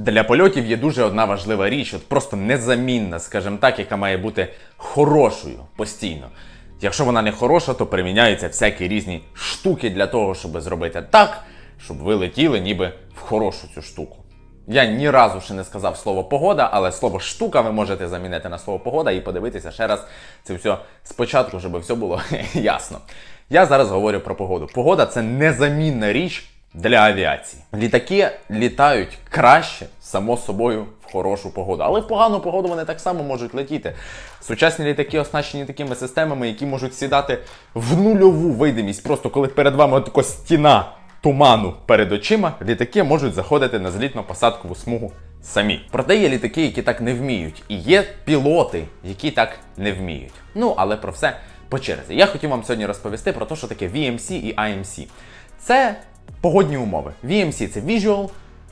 Для польотів є дуже одна важлива річ, от просто незамінна, скажімо так, яка має бути хорошою постійно. Якщо вона не хороша, то приміняються всякі різні штуки для того, щоб зробити так, щоб ви летіли ніби в хорошу цю штуку. Я ні разу ще не сказав слово погода, але слово штука ви можете замінити на слово погода і подивитися ще раз це все спочатку, щоб все було ясно. Я зараз говорю про погоду. Погода це незамінна річ для авіації. Літаки літають краще, само собою, в хорошу погоду. Але в погану погоду вони так само можуть летіти. Сучасні літаки оснащені такими системами, які можуть сідати в нульову видимість. Просто коли перед вами така стіна туману перед очима, літаки можуть заходити на злітно-посадкову смугу самі. Проте є літаки, які так не вміють, і є пілоти, які так не вміють. Ну, але про все по черзі. Я хотів вам сьогодні розповісти про те, що таке VMC і IMC. Це погодні умови. VMC це Visual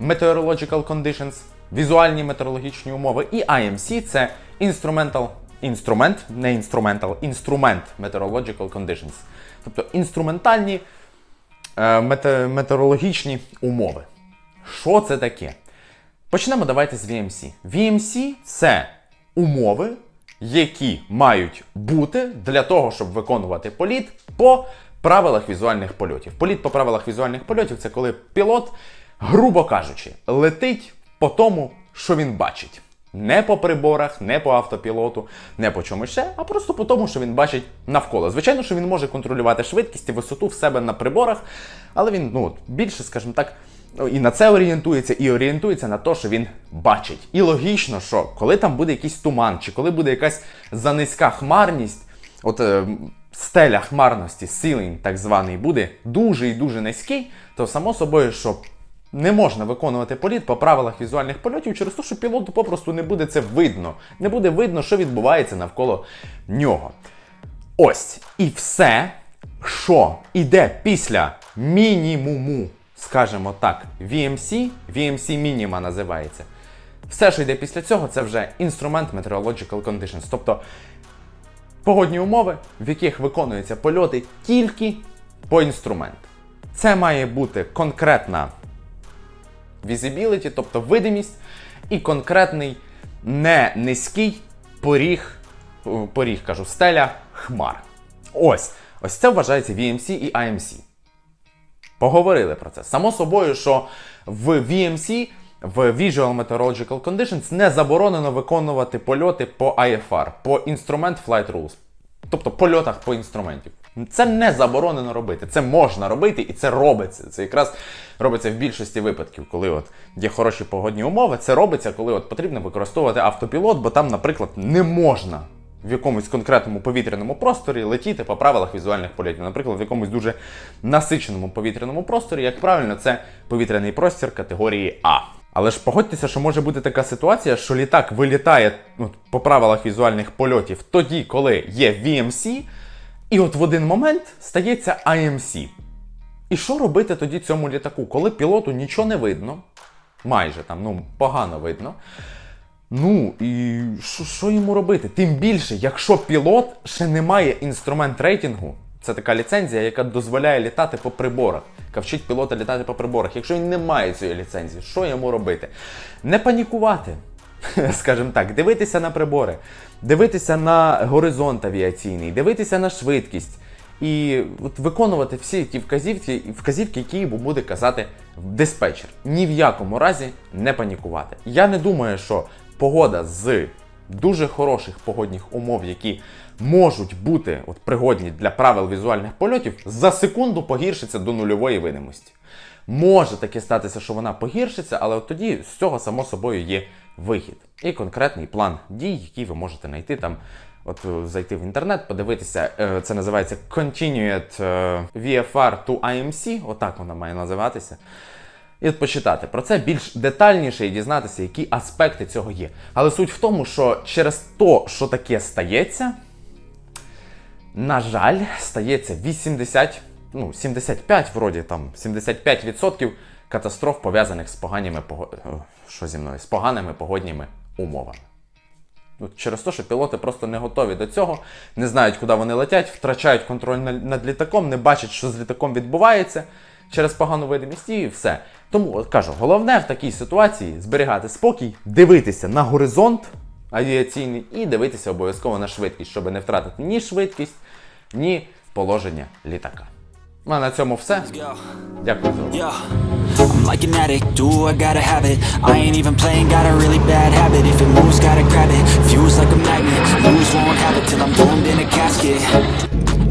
Meteorological Conditions, візуальні метеорологічні умови, і IMC це Instrumental інструмент, не інструментал, інструмент Meteorological Conditions. Тобто інструментальні е, мете- метеорологічні умови. Що це таке? Почнемо давайте з VMC. VMC це умови, які мають бути для того, щоб виконувати політ по правилах візуальних польотів. Політ по правилах візуальних польотів це коли пілот, грубо кажучи, летить по тому, що він бачить. Не по приборах, не по автопілоту, не по чомусь ще, а просто по тому, що він бачить навколо. Звичайно, що він може контролювати швидкість і висоту в себе на приборах, але він ну, більше, скажімо так, і на це орієнтується, і орієнтується на те, що він бачить. І логічно, що коли там буде якийсь туман, чи коли буде якась занизька хмарність, от е, стеля хмарності, ceiling так званий, буде дуже і дуже низький, то само собою, що не можна виконувати політ по правилах візуальних польотів через те, що пілоту попросту не буде це видно. Не буде видно, що відбувається навколо нього. Ось і все, що йде після мінімуму, скажімо так, VMC, VMC мініма називається. Все, що йде після цього, це вже інструмент Meteorological Conditions. Тобто погодні умови, в яких виконуються польоти тільки по інструменту. Це має бути конкретна visibility, тобто видимість, і конкретний не низький поріг, поріг кажу, стеля хмар. Ось, ось це вважається VMC і IMC. Поговорили про це. Само собою, що в VMC, в Visual Meteorological Conditions, не заборонено виконувати польоти по IFR, по Instrument Flight Rules. Тобто польотах по інструментів. Це не заборонено робити. Це можна робити і це робиться. Це якраз робиться в більшості випадків, коли от є хороші погодні умови. Це робиться, коли от потрібно використовувати автопілот, бо там, наприклад, не можна в якомусь конкретному повітряному просторі летіти по правилах візуальних польотів. Наприклад, в якомусь дуже насиченому повітряному просторі, як правильно, це повітряний простір категорії А. Але ж погодьтеся, що може бути така ситуація, що літак вилітає ну, по правилах візуальних польотів тоді, коли є VMC, і от в один момент стається IMC. І що робити тоді цьому літаку, коли пілоту нічого не видно, майже там, ну, погано видно. Ну і що, йому робити? Тим більше, якщо пілот ще не має інструмент рейтингу, це така ліцензія, яка дозволяє літати по приборах, яка вчить пілота літати по приборах. Якщо він не має цієї ліцензії, що йому робити? Не панікувати, скажімо так, дивитися на прибори, дивитися на горизонт авіаційний, дивитися на швидкість. І от виконувати всі ті вказівки, вказівки, які йому буде казати диспетчер. Ні в якому разі не панікувати. Я не думаю, що погода з дуже хороших погодних умов, які можуть бути от, пригодні для правил візуальних польотів, за секунду погіршиться до нульової видимості. Може таке статися, що вона погіршиться, але от тоді з цього само собою є вихід. І конкретний план дій, який ви можете знайти там. От е, зайти в інтернет, подивитися, е, це називається Continued е, VFR to IMC, отак вона має називатися. І почитати про це більш детальніше і дізнатися, які аспекти цього є. Але суть в тому, що через то, що таке стається, на жаль, стається 80, ну, 75, вроді там 75% катастроф пов'язаних з поганими е, що зі мною? з поганими погодніми умовами. Через те, що пілоти просто не готові до цього, не знають, куди вони летять, втрачають контроль над літаком, не бачать, що з літаком відбувається. Через погану видимість і все. Тому от кажу, головне в такій ситуації зберігати спокій, дивитися на горизонт авіаційний і дивитися обов'язково на швидкість, щоб не втратити ні швидкість, ні положення літака. Ну а на цьому все. Дякую за увагу. I'm like an addict, do I gotta have it I ain't even playing, got a really bad habit If it moves, gotta grab it, fuse like a magnet Lose, won't have it till I'm doomed in a casket